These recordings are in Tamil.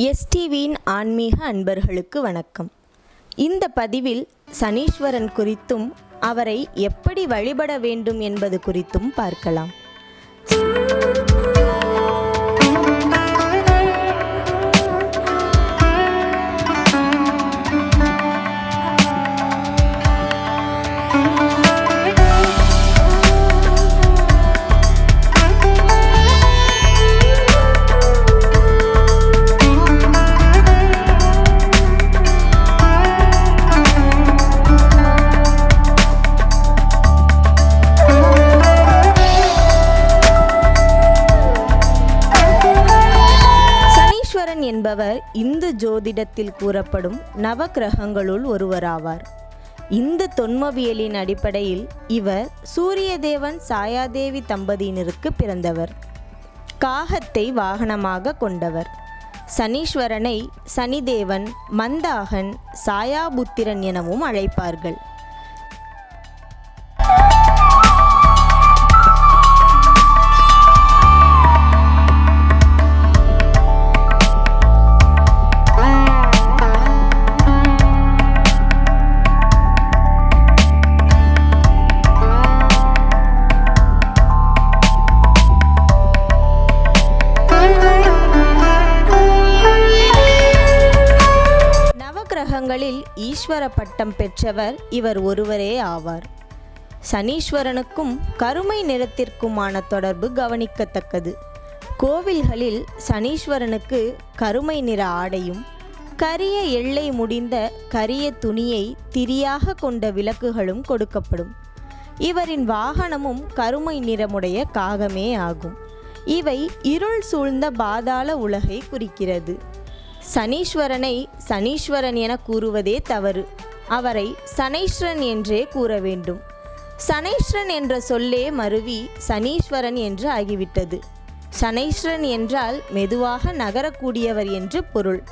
எஸ்டிவியின் ஆன்மீக அன்பர்களுக்கு வணக்கம். இந்த பதிவில் சனீஸ்வரன் குறித்தும் அவரை எப்படி வழிபட வேண்டும் என்பது குறித்தும் பார்க்கலாம். சனீஸ்வரன் என்பவர் இந்து ஜோதிடத்தில் கூறப்படும் நவக்கிரகங்களுள் ஒருவராவார். இந்த தொன்மவியலின் அடிப்படையில் இவர் சூரியதேவன் சாயாதேவி தம்பதியினருக்கு பிறந்தவர். காகத்தை வாகனமாக கொண்டவர். சனீஸ்வரனை சனிதேவன் மந்தாகன் சாயாபுத்திரன் எனவும் அழைப்பார்கள். நவக்கிரகங்களில் ஈஸ்வர பட்டம் பெற்றவர் இவர் ஒருவரே ஆவார். சனீஸ்வரனுக்கும் கருமை நிறத்திற்குமான தொடர்பு கவனிக்கத்தக்கது. கோவில்களில் சனீஸ்வரனுக்கு கருமை நிற ஆடையும் கரிய எல்லை முடிந்த கரிய துணியை திரியாக கொண்ட விளக்குகளும் கொடுக்கப்படும். இவரின் வாகனமும் கருமை நிறமுடைய காகமே ஆகும். இவை இருள் சூழ்ந்த பாதாள உலகை குறிக்கிறது. சனீஸ்வரனை சனீஸ்வரன் என கூறுவதே தவறு. அவரை சனைஸ்வரன் என்றே கூற வேண்டும். சனைஸ்வரன் என்ற சொல்லே மருவி சனீஸ்வரன் என்று ஆகிவிட்டது. சனைஸ்வரன் என்றால் மெதுவாக நகரக்கூடியவர் என்று பொருள்.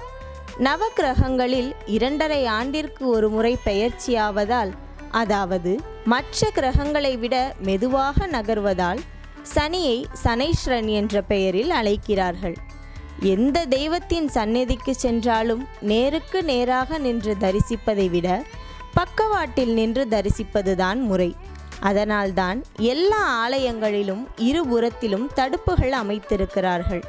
நவக்கிரகங்களில் இரண்டரை ஆண்டிற்கு ஒரு முறை பெயர்ச்சியாவதால் அதாவது மற்ற கிரகங்களை விட மெதுவாக நகர்வதால் சனியை சனைஸ்வரன் என்ற பெயரில் அழைக்கிறார்கள். எந்த தெய்வத்தின் சந்நிதிக்கு சென்றாலும் நேருக்கு நேராக நின்று தரிசிப்பதை விட பக்கவாட்டில் நின்று தரிசிப்பதுதான் முறை. அதனால்தான் எல்லா ஆலயங்களிலும் இருபுறத்திலும் தடுப்புகள் அமைத்திருக்கிறார்கள்.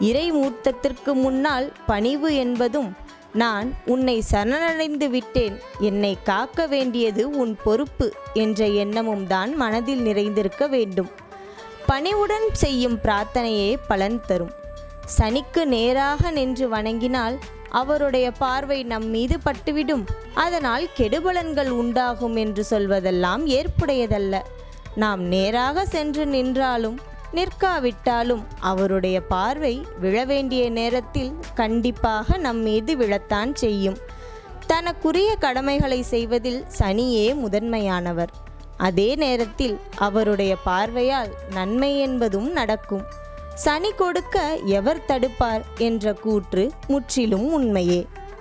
இறைமூர்த்தத்திற்கு முன்னால் பணிவு என்பதும் நான் உன்னை சரணடைந்து விட்டேன் என்னை காக்க வேண்டியது உன் பொறுப்பு என்ற எண்ணமும் தான் மனதில் நிறைந்திருக்க வேண்டும். பணிவுடன் செய்யும் பிரார்த்தனையே பலன் தரும். சனிக்கு நேராக நின்று வணங்கினால் அவருடைய பார்வை நம் மீது பட்டுவிடும். அதனால் கெடுபலன்கள் உண்டாகும் என்று சொல்வதெல்லாம் ஏற்புடையதல்ல. நாம் நேராக சென்று நின்றாலும் நிற்காவிட்டாலும் அவருடைய பார்வை விழ வேண்டிய நேரத்தில் கண்டிப்பாக நம் மீது விழத்தான் செய்யும். தனக்குரிய கடமைகளை செய்வதில் சனியே முதன்மையானவர். அதே நேரத்தில் அவருடைய பார்வையால் நன்மை என்பதும் நடக்கும். சனி கொடுக்க எவர் தடுப்பார் என்ற கூற்று முற்றிலும் உண்மையே.